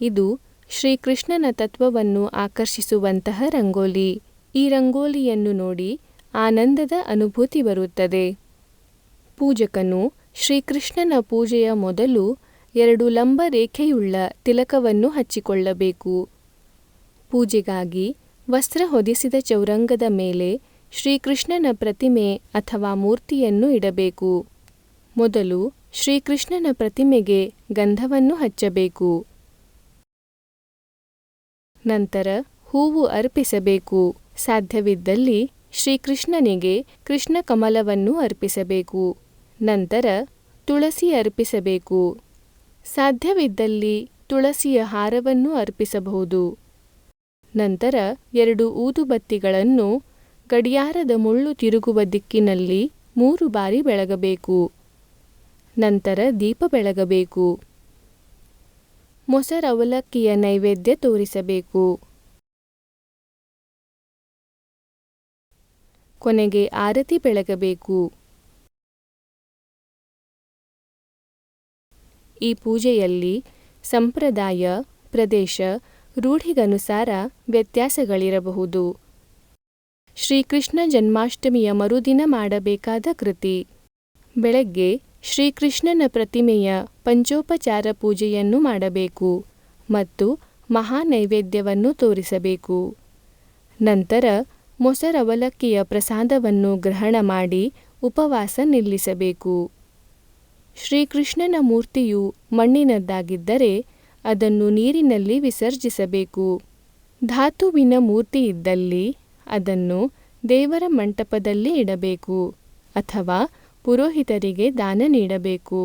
ಇದು ಶ್ರೀಕೃಷ್ಣನ ತತ್ವವನ್ನು ಆಕರ್ಷಿಸುವಂತಹ ರಂಗೋಲಿ. ಈ ರಂಗೋಲಿಯನ್ನು ನೋಡಿ ಆನಂದದ ಅನುಭೂತಿ ಬರುತ್ತದೆ. ಪೂಜಕನು ಶ್ರೀಕೃಷ್ಣನ ಪೂಜೆಯ ಮೊದಲು ಎರಡು ಲಂಬ ರೇಖೆಯುಳ್ಳ ತಿಲಕವನ್ನು ಹಚ್ಚಿಕೊಳ್ಳಬೇಕು. ಪೂಜೆಗಾಗಿ ವಸ್ತ್ರ ಹೊದಿಸಿದ ಚೌರಂಗದ ಮೇಲೆ ಶ್ರೀಕೃಷ್ಣನ ಪ್ರತಿಮೆ ಅಥವಾ ಮೂರ್ತಿಯನ್ನು ಇಡಬೇಕು. ಮೊದಲು ಶ್ರೀಕೃಷ್ಣನ ಪ್ರತಿಮೆಗೆ ಗಂಧವನ್ನು ಹಚ್ಚಬೇಕು. ನಂತರ ಹೂವು ಅರ್ಪಿಸಬೇಕು. ಸಾಧ್ಯವಿದ್ದಲ್ಲಿ ಶ್ರೀಕೃಷ್ಣನಿಗೆ ಕೃಷ್ಣ ಕಮಲವನ್ನು ಅರ್ಪಿಸಬೇಕು. ನಂತರ ತುಳಸಿ ಅರ್ಪಿಸಬೇಕು. ಸಾಧ್ಯವಿದ್ದಲ್ಲಿ ತುಳಸಿಯ ಹಾರವನ್ನು ಅರ್ಪಿಸಬಹುದು. ನಂತರ ಎರಡು ಊದುಬತ್ತಿಗಳನ್ನು ಗಡಿಯಾರದ ಮುಳ್ಳು ತಿರುಗುವ ದಿಕ್ಕಿನಲ್ಲಿ ಮೂರು ಬಾರಿ ಬೆಳಗಬೇಕು. ನಂತರ ದೀಪ ಬೆಳಗಬೇಕು. ಮೊಸರವಲಕ್ಕಿಯ ನೈವೇದ್ಯ ತೋರಿಸಬೇಕು. ಕೊನೆಗೆ ಆರತಿ ಬೆಳಗಬೇಕು. ಈ ಪೂಜೆಯಲ್ಲಿ ಸಂಪ್ರದಾಯ, ಪ್ರದೇಶ, ರೂಢಿಗನುಸಾರ ವ್ಯತ್ಯಾಸಗಳಿರಬಹುದು. ಶ್ರೀಕೃಷ್ಣ ಜನ್ಮಾಷ್ಟಮಿಯ ಮರುದಿನ ಮಾಡಬೇಕಾದ ಕೃತಿ. ಬೆಳಗ್ಗೆ ಶ್ರೀಕೃಷ್ಣನ ಪ್ರತಿಮೆಯ ಪಂಚೋಪಚಾರ ಪೂಜೆಯನ್ನು ಮಾಡಬೇಕು ಮತ್ತು ಮಹಾನೈವೇದ್ಯವನ್ನು ತೋರಿಸಬೇಕು. ನಂತರ ಮೊಸರವಲಕ್ಕಿಯ ಪ್ರಸಾದವನ್ನು ಗ್ರಹಣ ಮಾಡಿ ಉಪವಾಸ ನಿಲ್ಲಿಸಬೇಕು. ಶ್ರೀಕೃಷ್ಣನ ಮೂರ್ತಿಯು ಮಣ್ಣಿನದ್ದಾಗಿದ್ದರೆ ಅದನ್ನು ನೀರಿನಲ್ಲಿ ವಿಸರ್ಜಿಸಬೇಕು. ಧಾತುವಿನ ಮೂರ್ತಿ ಇದ್ದಲ್ಲಿ ಅದನ್ನು ದೇವರ ಮಂಟಪದಲ್ಲಿ ಇಡಬೇಕು ಅಥವಾ ಪುರೋಹಿತರಿಗೆ ದಾನ ನೀಡಬೇಕು.